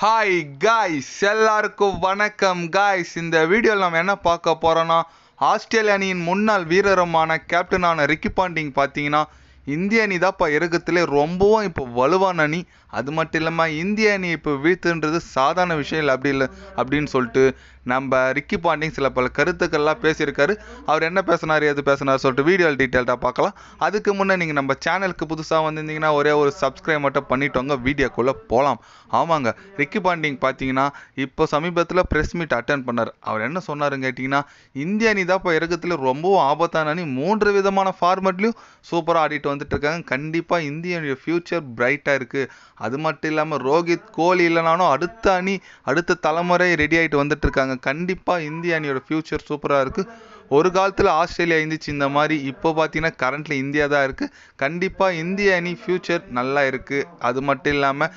Hi guys எல்லாருக்கும் வணக்கம் guys இந்த வீடியோவில் நம்ம என்ன பார்க்க போகிறோன்னா ஆஸ்திரேலிய அணியின் முன்னாள் வீரருமான கேப்டனான ரிக்கி பாண்டிங் பார்த்தீங்கன்னா இந்திய அணி தான்ப்பா இறக்கத்திலே ரொம்பவும் இப்போ வலுவான அணி. அது மட்டும் இல்லாமல் இந்திய அணி இப்போ வீழ்த்துன்றது சாதாரண விஷயம் இல்லை அப்படி இல்லை அப்படின்னு சொல்லிட்டு நம்ம ரிக்கி பாண்டிங் சில பல கருத்துக்கள்லாம் பேசியிருக்காரு. அவர் என்ன பேசினார் எது பேசினார் சொல்லிட்டு வீடியோ டீட்டெயில்டாக பார்க்கலாம். அதுக்கு முன்னே நீங்கள் நம்ம சேனலுக்கு புதுசாக வந்திருந்தீங்கன்னா ஒரே ஒரு சப்ஸ்கிரைப் மட்டும் பண்ணிட்டோங்க வீடியோக்குள்ளே போகலாம் ஆமாங்க ரிக்கி பாண்டிங் பார்த்தீங்கன்னா இப்போ சமீபத்தில் ப்ரெஸ் மீட் அட்டன் பண்ணார். அவர் என்ன சொன்னாருன்னு கேட்டிங்கன்னா இந்திய அணி தான் இப்போ இறக்கத்தில் ரொம்பவும் ஆபத்தான அணி. மூன்று விதமான ஃபார்மேட்லையும் சூப்பராக ஆடிட்டு வந்துட்டு இருக்காங்க கண்டிப்பாக இந்திய அணியோட ஃப்யூச்சர் பிரைட்டாக இருக்குது அது மட்டும் இல்லாமல் ரோஹித் கோலி இல்லைனாலும் அடுத்த அணி அடுத்த தலைமுறை ரெடி ஆகிட்டு வந்துட்டு இருக்காங்க கண்டிப்பாக இந்திய அணியோட ஃப்யூச்சர் சூப்பராக இருக்குது ஒரு காலத்தில் ஆஸ்திரேலியா இருந்துச்சு இந்த மாதிரி. இப்போ பார்த்தீங்கன்னா கரண்ட்ல இந்தியா தான் இருக்குது கண்டிப்பாக இந்திய அணி ஃப்யூச்சர் நல்லா இருக்குது அது மட்டும் இல்லாமல்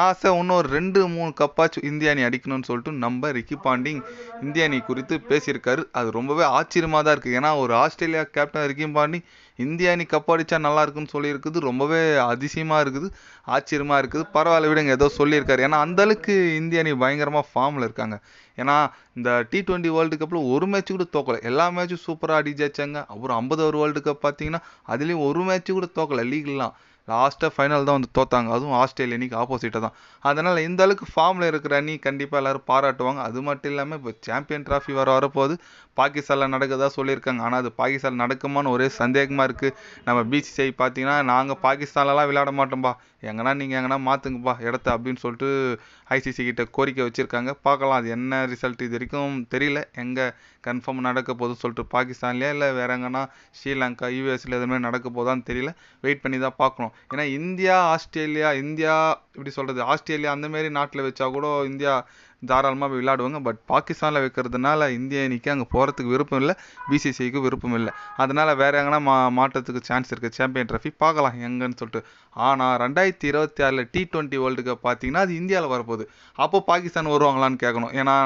ஆசை இன்னும் ஒரு ரெண்டு மூணு கப்பாச்சும் இந்திய அணி அடிக்கணும்னு சொல்லிட்டு நம்ம ரிக்கி பாண்டிங் இந்திய அணி குறித்து பேசியிருக்காரு. அது ரொம்பவே ஆச்சரியமாக தான் இருக்குது ஏன்னா ஒரு ஆஸ்திரேலியா கேப்டன் ரிக்கி பாண்டிங் இந்திய அணி கப் அடிச்சா நல்லா இருக்குன்னு சொல்லியிருக்குது. ரொம்பவே அதிசயமாக இருக்குது. ஆச்சரியமாக இருக்குது. பரவாயில்ல விடுங்க ஏதோ சொல்லியிருக்காரு. ஏன்னா அந்த அளவுக்கு இந்திய அணி பயங்கரமாக ஃபார்மில் இருக்காங்க. ஏன்னா இந்த டி டுவெண்ட்டி வேர்ல்டு கப்பில் ஒரு மேட்ச் கூட தோக்கலை. எல்லா மேட்சும் சூப்பராக ஆடி ஜெயிச்சாங்க அப்புறம் ஐம்பது ஓவர் வேர்ல்டு கப் பார்த்தீங்கன்னா அதுலேயும் ஒரு மேட்ச் கூட தோக்கலை. லீக்லாம் லாஸ்ட்டாக ஃபைனல் தான் வந்து தோத்தாங்க. அதுவும் ஆஸ்திரேலியா அணிக்கு ஆப்போசிட்டாக தான். அதனால் இந்த அளவுக்கு ஃபார்மில் இருக்கிற அணி கண்டிப்பாக எல்லோரும் பாராட்டுவாங்க. அது மட்டும் இல்லாமல் இப்போ சாம்பியன் ட்ராஃபி வர வரப்போது பாகிஸ்தானில் நடக்குதா சொல்லியிருக்காங்க. ஆனால் அது பாகிஸ்தான் நடக்குமான்னு ஒரே சந்தேகமாக இருக்குது நம்ம பிசிசிஐ பார்த்தீங்கன்னா நாங்கள் பாகிஸ்தான்லலாம் விளையாட மாட்டோம்பா. எங்கன்னா நீங்கள் எங்கன்னா மாற்றுங்கப்பா இடத்த அப்படின்னு சொல்லிட்டு ஐசிசி கிட்ட கோரிக்கை வச்சுருக்காங்க. பார்க்கலாம் அது என்ன ரிசல்ட் இது வரைக்கும் தெரியல. எங்கே கன்ஃபார்ம் நடக்க போகுதுன்னு சொல்லிட்டு பாகிஸ்தான்லேயே இல்லை வேற எங்கன்னா ஸ்ரீலங்கா யூஎஸ்ல எதுவுமே நடக்க போதான்னு தெரியல. வெயிட் பண்ணி தான் பார்க்கணும். ஏன்னா இந்தியா ஆஸ்திரேலியா இந்தியா இப்படி சொல்கிறது ஆஸ்திரேலியா அந்த மாதிரி நாட்டில் வச்சா கூட இந்தியா தாராளமாக போய் விளையாடுவாங்க. பட் பாகிஸ்தானில் வைக்கிறதுனால இந்திய அணிக்கு அங்கே போகிறதுக்கு விருப்பம் இல்லை பிசிசிஐக்கு விருப்பம் இல்லை. அதனால் வேறு எங்கன்னா மா மாற்றத்துக்கு சான்ஸ் இருக்குது சாம்பியன் ட்ராஃபி பார்க்கலாம் எங்கன்னு சொல்லிட்டு. ஆனால் ரெண்டாயிரத்தி இருபத்தி ஆறில் டி டுவெண்ட்டி வேர்ல்டு கப் பார்த்தீங்கன்னா அது இந்தியாவில் வரப்போகுது. அப்போ பாகிஸ்தான் வருவாங்களான்னு கேட்கணும். ஏன்னா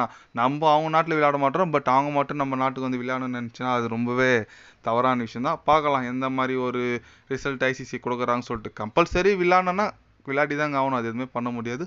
நம்ம அவங்க நாட்டில் விளையாட மாட்டோம் பட் அவங்க மட்டும் நம்ம நாட்டுக்கு வந்து விளையாடணும்னு நினச்சினா அது ரொம்பவே தவறான விஷயம் தான் பார்க்கலாம் எந்த மாதிரி ஒரு ரிசல்ட் ஐசிசி கொடுக்குறாங்கன்னு சொல்லிட்டு கம்பல்சரி விளையாடணுன்னா விளையாடி தாங்க ஆகணும். அது எதுவுமே பண்ண முடியாது.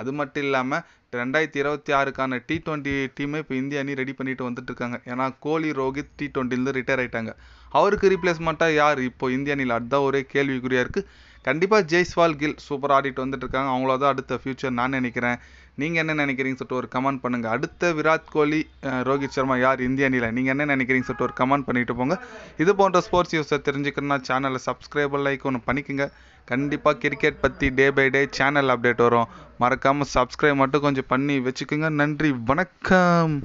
அது மட்டும் இல்லாமல் ரெண்டாயிரத்தி இருபத்தி ஆறுக்கான டி டுவெண்ட்டி டீமை இப்போ இந்திய அணி ரெடி பண்ணிட்டு வந்துட்டு இருக்காங்க ஏன்னா கோலி ரோஹித் டி டுவெண்ட்டிலேருந்து ரிட்டையர் ஆயிட்டாங்க. அவருக்கு ரீப்ளேஸ்மெண்ட்டாக யார்? இப்போ இந்திய அணியில் அதுதான் ஒரே கேள்விக்குறியாக இருக்குது கண்டிப்பாக ஜெய்ஸ்வால் கில் சூப்பர் ஆடிட்டு வந்துட்டு இருக்காங்க. அவங்கள தான் அடுத்த ஃபியூச்சர் நான் நினைக்கிறேன். நீங்கள் என்ன நினைக்கிறீங்கன்னு சொல்லிட்டு ஒரு கமெண்ட் பண்ணுங்கள் அடுத்த விராட் கோலி ரோஹித் சர்மா யார் இந்திய அணியில்? நீங்கள் என்ன நினைக்கிறீங்கன்னு சொல்லிட்டு ஒரு கமெண்ட் பண்ணிட்டு போங்க. இது போன்ற ஸ்போர்ட்ஸ் நியூஸை தெரிஞ்சுக்கணும்னா சேனலை சப்ஸ்கிரைபர் லைக் ஒன்று பண்ணிக்கோங்க. கண்டிப்பாக கிரிக்கெட் பற்றி day by day channel update வரும். மறக்காமல் சப்ஸ்கிரைப் மட்டும் கொஞ்சம் பண்ணி வச்சுக்கோங்க. நன்றி. வணக்கம்.